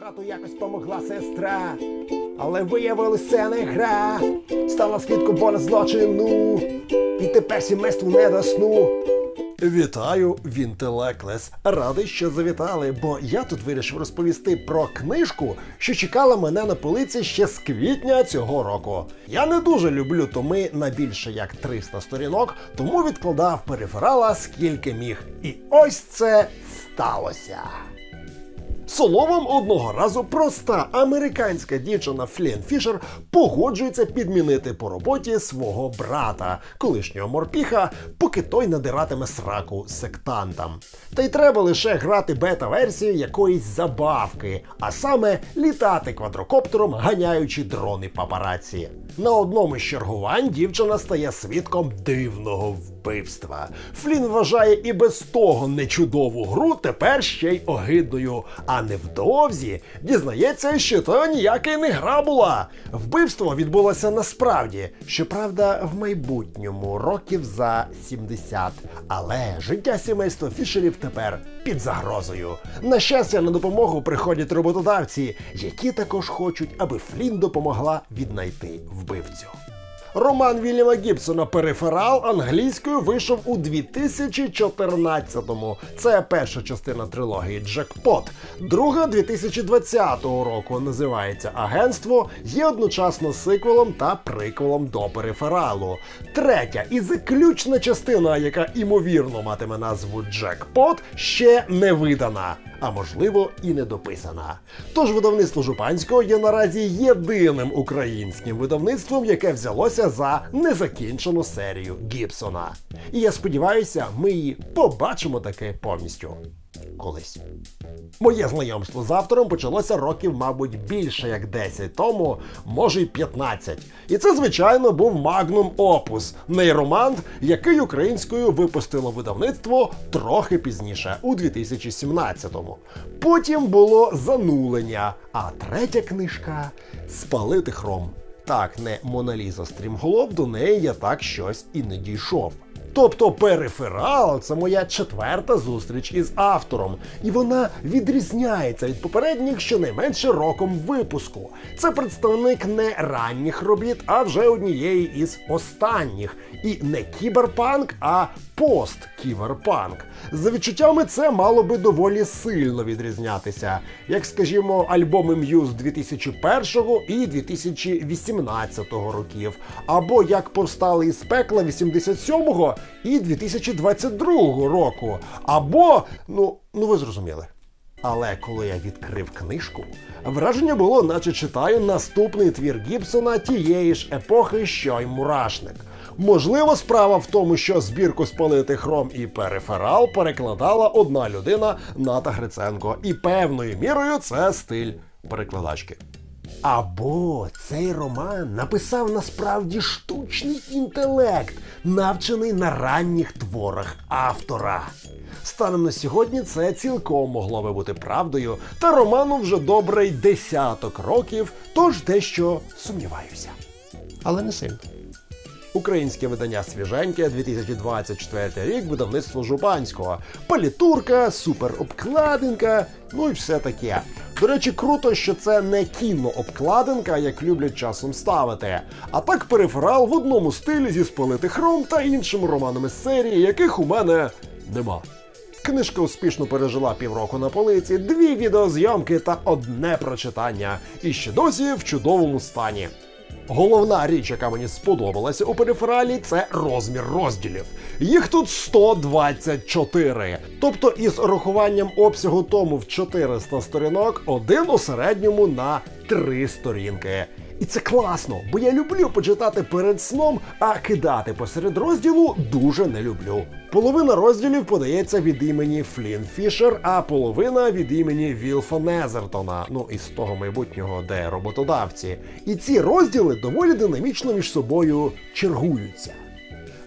Брату якось помогла сестра, але виявилось це не гра. Стала свідком поля злочину, і тепер сімейству не до сну. Вітаю, Вінтелеклес. Радий, що завітали, бо я тут вирішив розповісти про книжку, що чекала мене на полиці ще з квітня цього року. Я не дуже люблю томи на більше як 300 сторінок, тому відкладав периферала скільки міг. І ось це сталося. Словом, одного разу проста американська дівчина Флін Фішер погоджується підмінити по роботі свого брата, колишнього морпіха, поки той надиратиме сраку сектантам. Та й треба лише грати бета-версію якоїсь забавки, а саме літати квадрокоптером, ганяючи дрони папараці. На одному з чергувань дівчина стає свідком дивного вбивства. Флін вважає і без того нечудову гру тепер ще й огидною. А невдовзі дізнається, що то ніяка не гра була. Вбивство відбулося насправді, щоправда, в майбутньому років за 70. Але життя сімейства Фішерів тепер під загрозою. На щастя, на допомогу приходять роботодавці, які також хочуть, аби Флін допомогла віднайти вбивцю. Роман Вільяма Гібсона Периферал англійською вийшов у 2014-му. Це перша частина трилогії Джекпот. Друга 2020 року називається Агентство. Є одночасно сиквелом та приквелом до перифералу. Третя і заключна частина, яка імовірно матиме назву Джекпот, ще не видана. А можливо і недописана. Тож видавництво Жупанського є наразі єдиним українським видавництвом, яке взялося за незакінчену серію Гібсона. І я сподіваюся, ми її побачимо таки повністю. Колись. Моє знайомство з автором почалося років, мабуть, більше як 10 тому, може й 15. І це, звичайно, був Magnum Opus, нейромант, який українською випустило видавництво трохи пізніше, у 2017-му. Потім було занулення, а третя книжка Спалити хром. Так, не Моналіза Стрімголов, до неї я так щось і не дійшов. Тобто периферал це моя четверта зустріч із автором, і вона відрізняється від попередніх щонайменше роком випуску. Це представник не ранніх робіт, а вже однієї із останніх. І не кіберпанк, а пост-кіберпанк. За відчуттями, це мало би доволі сильно відрізнятися, як, скажімо, альбоми Muse 2001 і 2018 років, або як повстали із пекла 87-го і 2022 року, або, ну, ну ви зрозуміли. Але коли я відкрив книжку, враження було, наче читаю наступний твір Гібсона тієї ж епохи, що й мурашник. Можливо, справа в тому, що збірку спалити хром і периферал перекладала одна людина Ната Гриценко, і певною мірою це стиль перекладачки. Або цей роман написав насправді штучний інтелект, навчений на ранніх творах автора. Станом на сьогодні це цілком могло би бути правдою, та роману вже добрий десяток років, тож дещо сумніваюся. Але не сильно. Українське видання свіженьке 2024 рік, видавництво Жупанського. Палітурка, суперобкладинка, ну і все таке. До речі, круто, що це не кінообкладинка, як люблять часом ставити, а так периферал в одному стилі зі спалити хром та іншими романами з серії, яких у мене нема. Книжка успішно пережила півроку на полиці, дві відеозйомки та одне прочитання. І ще досі в чудовому стані. Головна річ, яка мені сподобалася у перифералі, це розмір розділів. Їх тут 124. Тобто із рахуванням обсягу тому в 400 сторінок, один у середньому на 3 сторінки. І це класно, бо я люблю почитати перед сном, а кидати посеред розділу дуже не люблю. Половина розділів подається від імені Флін Фішер, а половина від імені Вілфа Незертона, ну із того майбутнього, де роботодавці. І ці розділи доволі динамічно між собою чергуються.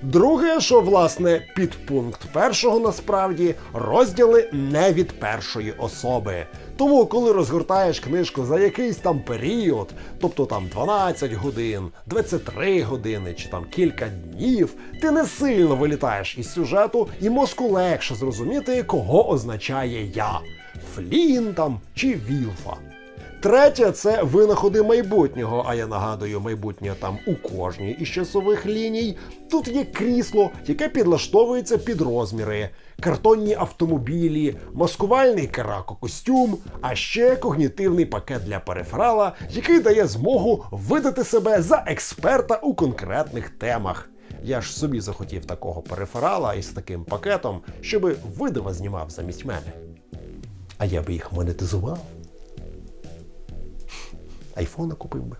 Друге, що власне підпункт першого насправді розділи не від першої особи. Тому, коли розгортаєш книжку за якийсь там період, тобто там 12 годин, 23 години чи там кілька днів, ти не сильно вилітаєш із сюжету, і мозку легше зрозуміти, кого означає я. Флін там чи Вілфа. Третє це винаходи майбутнього. А я нагадую, майбутнє там у кожній із часових ліній. Тут є крісло, яке підлаштовується під розміри, картонні автомобілі, маскувальний карако-костюм, а ще когнітивний пакет для периферала, який дає змогу видати себе за експерта у конкретних темах. Я ж собі захотів такого периферала із таким пакетом, щоби видава знімав замість мене. А я би їх монетизував. Айфона купив би.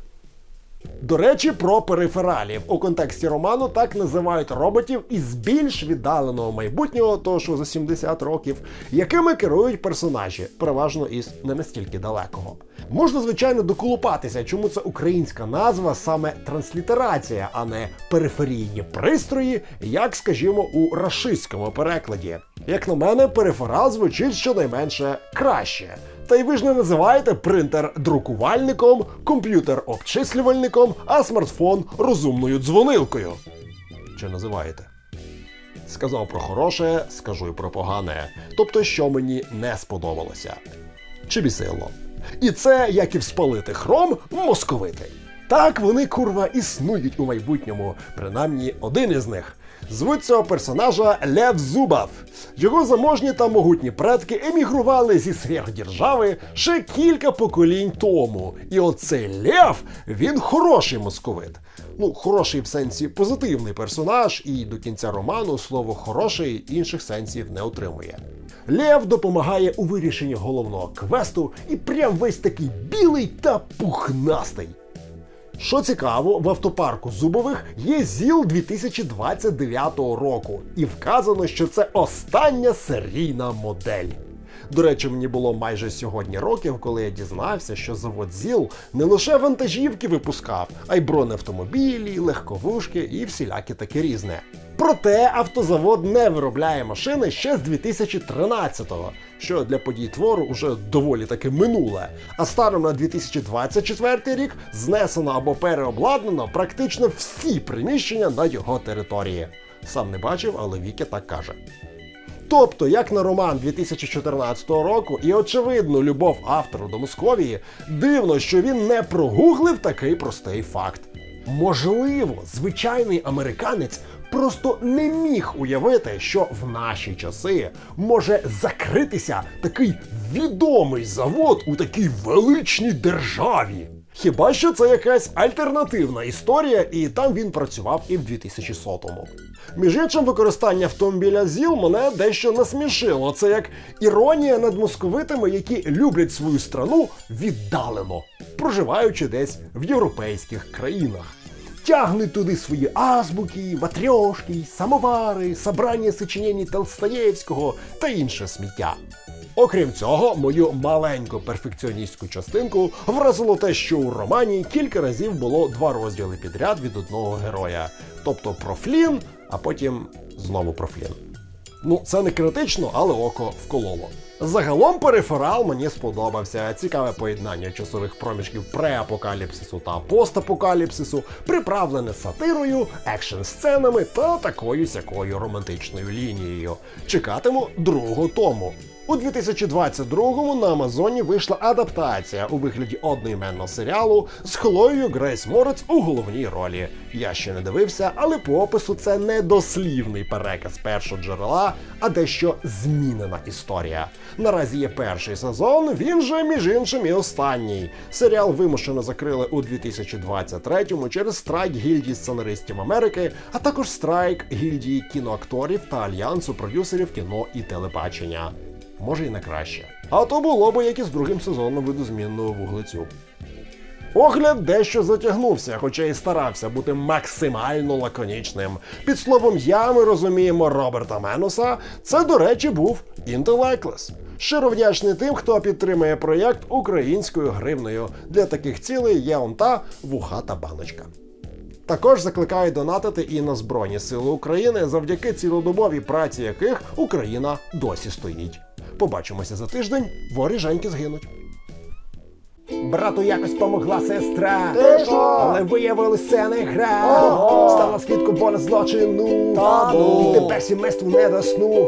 До речі, про перифералів у контексті роману так називають роботів із більш віддаленого майбутнього, того що за 70 років, якими керують персонажі, переважно із не настільки далекого. Можна, звичайно, доколупатися, чому це українська назва саме транслітерація, а не периферійні пристрої, як, скажімо, у рашистському перекладі. Як на мене, периферал звучить щонайменше краще. Та й ви ж не називаєте принтер друкувальником, комп'ютер обчислювальником, а смартфон розумною дзвонилкою. Чи називаєте? Сказав про хороше, скажу й про погане. Тобто, що мені не сподобалося. Чи бісило. І це, як і вспалити хром, московити. Так вони, курва, існують у майбутньому, принаймні один із них. Звуть цього персонажа Лев Зубов. Його заможні та могутні предки емігрували зі сверхдержави ще кілька поколінь тому. І оцей Лев, він хороший московит. Ну, хороший в сенсі позитивний персонаж, і до кінця роману слово хороший інших сенсів не отримує. Лев допомагає у вирішенні головного квесту і прям весь такий білий та пухнастий. Що цікаво, в автопарку Зубових є ЗІЛ 2029 року, і вказано, що це остання серійна модель. До речі, мені було майже сьогодні років, коли я дізнався, що завод ЗІЛ не лише вантажівки випускав, а й бронеавтомобілі, легковушки і всіляке таке різне. Проте автозавод не виробляє машини ще з 2013-го, що для подій твору уже доволі таки минуле. А станом на 2024 рік знесено або переобладнано практично всі приміщення на його території. Сам не бачив, але Віки так каже. Тобто, як на роман 2014 року, і очевидно, любов автора до Московії, дивно, що він не прогуглив такий простий факт. Можливо, звичайний американець просто не міг уявити, що в наші часи може закритися такий відомий завод у такій величній державі. Хіба що це якась альтернативна історія, і там він працював і в 2100-му. Між іншим, використання автомобіля ЗІЛ мене дещо насмішило. Це як іронія над московитами, які люблять свою страну віддалено, проживаючи десь в європейських країнах. Тягнуть туди свої азбуки, матрьошки, самовари, собрання сочинень Толстоєвського та інше сміття. Окрім цього, мою маленьку перфекціоністську частинку вразило те, що у романі кілька разів було два розділи підряд від одного героя. Тобто про Флін, а потім знову про Флін. Ну, це не критично, але око вкололо. Загалом периферал мені сподобався. Цікаве поєднання часових проміжків преапокаліпсису та постапокаліпсису, приправлене сатирою, екшн-сценами та такою сякою романтичною лінією. Чекатиму другого тому. У 2022-му на Амазоні вийшла адаптація у вигляді одноіменного серіалу з Хлоєю Грейс Морець у головній ролі. Я ще не дивився, але по опису це не дослівний переказ першого джерела, а дещо змінена історія. Наразі є перший сезон, він же, між іншим, і останній. Серіал вимушено закрили у 2023-му через страйк гільдії сценаристів Америки, а також страйк гільдії кіноакторів та альянсу продюсерів кіно і телебачення може і на краще. А то було би як і з другим сезоном видозмінного вуглецю. Огляд дещо затягнувся, хоча і старався бути максимально лаконічним. Під словом я ми розуміємо Роберта Менуса. Це, до речі, був Intellectless. Щиро вдячний тим, хто підтримує проєкт українською гривнею. Для таких цілей є он та вухата баночка. Також закликаю донатити і на Збройні Сили України, завдяки цілодобовій праці яких Україна досі стоїть. Побачимося за тиждень, воріженьки згинуть. Брату якось помогла сестра, Ти що? але виявилось це не гра. Ого! Стала свідком поля злочину. Та ну. І тепер сімейству не до сну.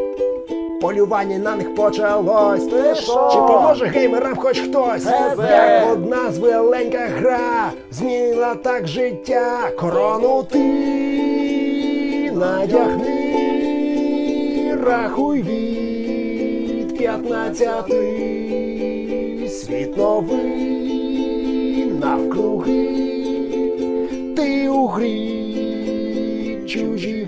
Полювання на них почалось. Ти що? Чи поможе геймерам хоч хтось? Тебе. Як одна звеленька гра змінила так життя. Корону ти надягни, рахуй від п'ятнадцяти. Світ новий навкруги. Ти у грі, грі.